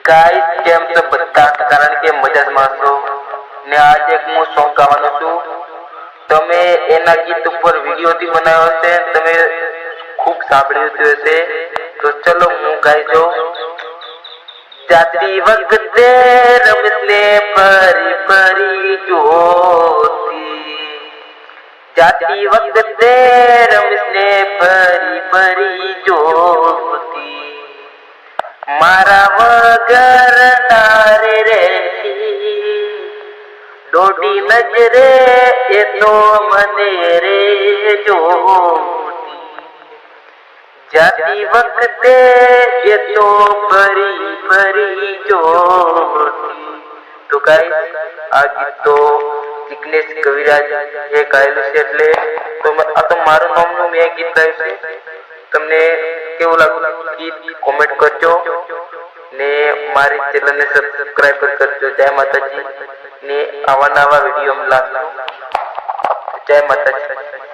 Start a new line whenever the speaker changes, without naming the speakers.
Guys કેમ છો બધા કારણ કે મજા જ માણસો. ને આજે હું સોંગ ગાવાનો છું. તમે એના ગીત ઉપર વિડીયોથી બનાવ્યો છે તમે ખૂબ સાંભળ્યું હશે. તો ચલો હું ગાઈ જો જાતી વખતે રમશે ફરી ફરી જોતી. જાતી વખતે રમશે ફરી ફરી જોતી. મારા વગર તારે રહેતી દોડી નજરે એ તો મને રે જોતી જાતી વખતે એ તો ફરી ફરી જોતી તો ગાઈસ આ ગીત તો ચિકલેશ કવિરાજ એ ગાયેલું છે એટલે તો મ- આ તો મારું નામનું મેં ગીત ગાયું છે તમને કેવું લાગ્યું? ગીત કોમેન્ટ કરજો ને મારી ચેનલને સબસ્ક્રાઇબ કરજો જય માતાજી. ને આવા નવા વીડિયો લાગશું જય માતાજી.